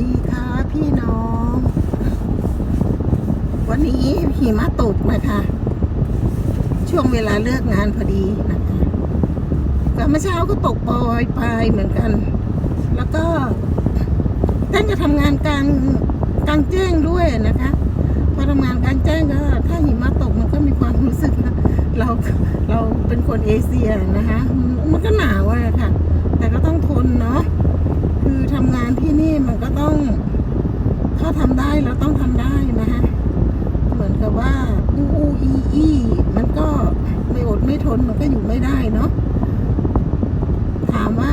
ดีค่ะพี่น้อง วันนี้หิมะตกนะคะ ช่วงเวลาเลิกงานพอดีนะคะก็เมื่อเช้าก็ตกปอยไปเหมือนกัน แล้วก็ท่านจะทำงานกลางกลางแจ้งด้วยนะคะพอทำงานกลางแจ้งก็ ถ้าหิมะตกมันก็มีความรู้สึกนะเราเราเป็นคนเอเชียนะคะ มันก็หนาวอะค่ะ แต่ก็ต้องทนเนาะคือทำงานที่ ถ้าทำได้เราต้องทำได้นะฮะเหมือนกับว่าอูอูอีอีมันก็ไม่อดไม่ทนมันก็อยู่ไม่ได้เนาะถามว่า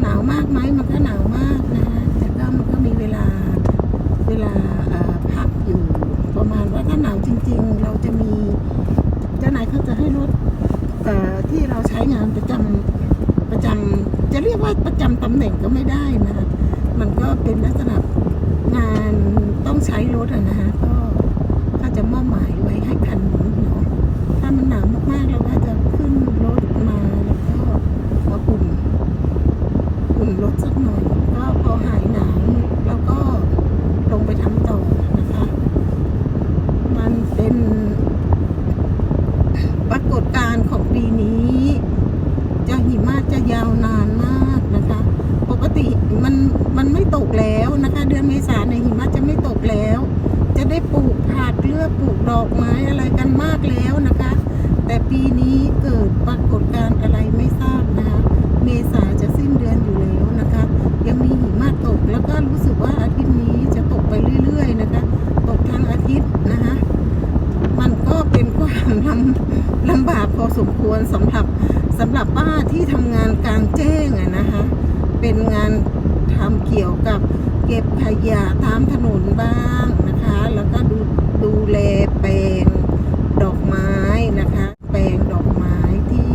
หนาวมากไหมมันก็หนาวมากนะฮะแต่ก็มันก็มีเวลาเวลาพักอยู่ประมาณว่าถ้าหนาวจริง ๆ เราจะมีเจ้านายเขาจะให้รถที่เราใช้งานประจำประจำจะเรียกว่าประจำตำแหน่งก็ไม่ได้นะมันก็เป็นลักษณะ งานต้องใช้รถอะนะฮะก็ก็จะมอบหมายไว้ให้คันนี้เนาะถ้ามันหนาวมากๆเราก็จะขึ้นรถมาแล้วก็มาอุ่นอุ่นรถสักหน่อย ก็พอหายหนาวเราก็ลงไปทำต่อนะคะ มันเป็นปรากฏการณ์ของปีนี้ จะหิมะจะยาวนานมากนะคะ ปกติมันมันไม่ตกแล้วนะคะ เดือนเมษาในยหิมะจะไม่ตกแล้ว จะได้ปลูกผักเลือกปลูก ดอกไม้อะไรกันมากแล้วนะคะ แต่ปีนี้เกิดปรากฏการณ์อะไรไม่ทราบนะคะ เมษาจะสิ้นเดือนอยู่แล้วนะคะ ยังมีหิมะตกแล้วก็รู้สึกว่าอาทิตย์นี้จะตกไปเรื่อย ๆ นะคะ ตกทั้งอาทิตย์นะคะ มันก็เป็นความลำลำบากพอสมควรสำหรับสำหรับป้าที่ทำงานกลางแจ้งอะนะคะ เป็นงานทำเกี่ยวกับเก็บขยะตามถนนบ้าง นะคะ แล้วก็ดูดูแลแปลงดอกไม้นะคะ แปลงดอกไม้ที่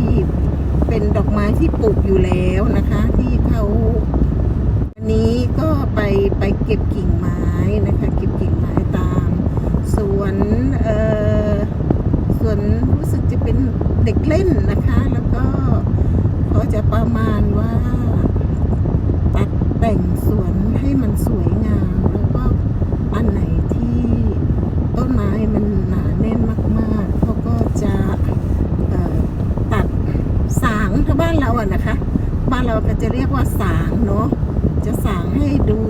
เป็นดอกไม้ที่ปลูกอยู่แล้วนะคะ ที่เขาอันนี้ก็ไปไปเก็บกิ่งไม้นะคะ เก็บกิ่งไม้ตามสวนเอ่อสวนรู้สึกจะเป็นเด็กเล่นนะคะ แล้วก็เขาจะประมาณว่าตัดแต่งสวนให้มันสวยงามแล้วก็อันไหนที่ต้นไม้มันหนาแน่นมากๆเขาก็จะเอ่อตัดสางถ้าบ้านเราอะนะคะ บ้านเราก็จะเรียกว่าสางเนาะจะสางให้ดู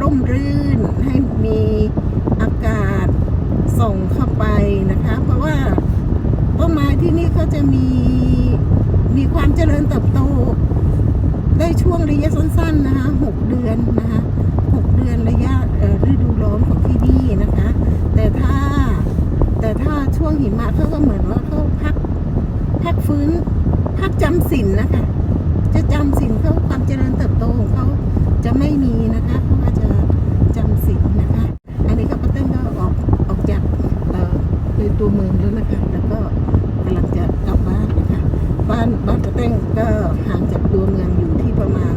ร่มรื่น ให้มีอากาศส่งเข้าไปนะคะ เพราะว่าต้นไม้ที่นี่เขาจะมีมีความเจริญเติบโต ได้ช่วงระยะสั้นๆนะคะหกเดือนนะคะหกเดือนระยะฤดูร้อนของที่นี่นะคะ แต่ถ้าแต่ถ้าช่วงหิมะเขาก็เหมือนว่าเขาพักพักฟื้น พักจำศีลนนะคะ จะจำศีลเขาความเจริญเติบโตของเขาจะไม่มีนะคะเพราะว่าจะจำศีลนะคะ อันนี้ก็ป้าเต้นก็ออกออกจากเอ่อในตัวเมืองแล้วนะคะแล้วก็กำลังจะกลับบ้านนะคะ บ้านบ้านป้าเต้งก็ห่างจากตัวเมืองอยู่ที่ประมาณ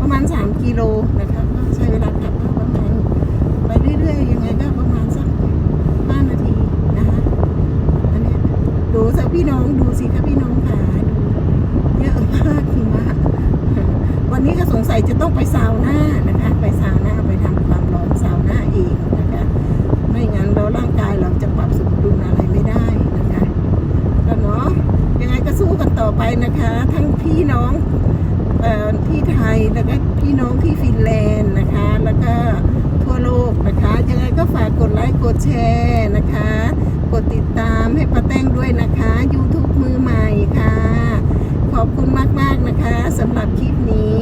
ประมาณ 3 กิโลนะคะก็ใช้เวลากลับก็ประมาณไปเรื่อยๆยังไงก็ประมาณสัก5นาทีนะคะอันนี้ดูสิพี่น้องดูสิคะพี่น้องค่ะดูเยอะมากหิมะ วันนี้ก็สงสัยจะต้องไปซาวน่านะคะ ไปซาวน่าไปทำความร้อนซาวน่าเองนะคะ ไม่งั้นเราร่างกายเราจะปรับสมดุลอะไรไม่ได้นะคะก็เนาะยังไงก็สู้กันต่อไปนะคะ ทั้งพี่น้องออที่ไทยแล้วก็พี่น้องที่ฟินแลนด์นะคะ แล้วก็ทั่วโลกนะคะยังไงก็ฝากกดไลค์กดแชร์นะคะ กดติดตามให้ป้าแต้งด้วยนะคะ YouTube มือใหม่ค่ะ ขอบคุณมาก ๆ นะคะสำหรับคลิปนี้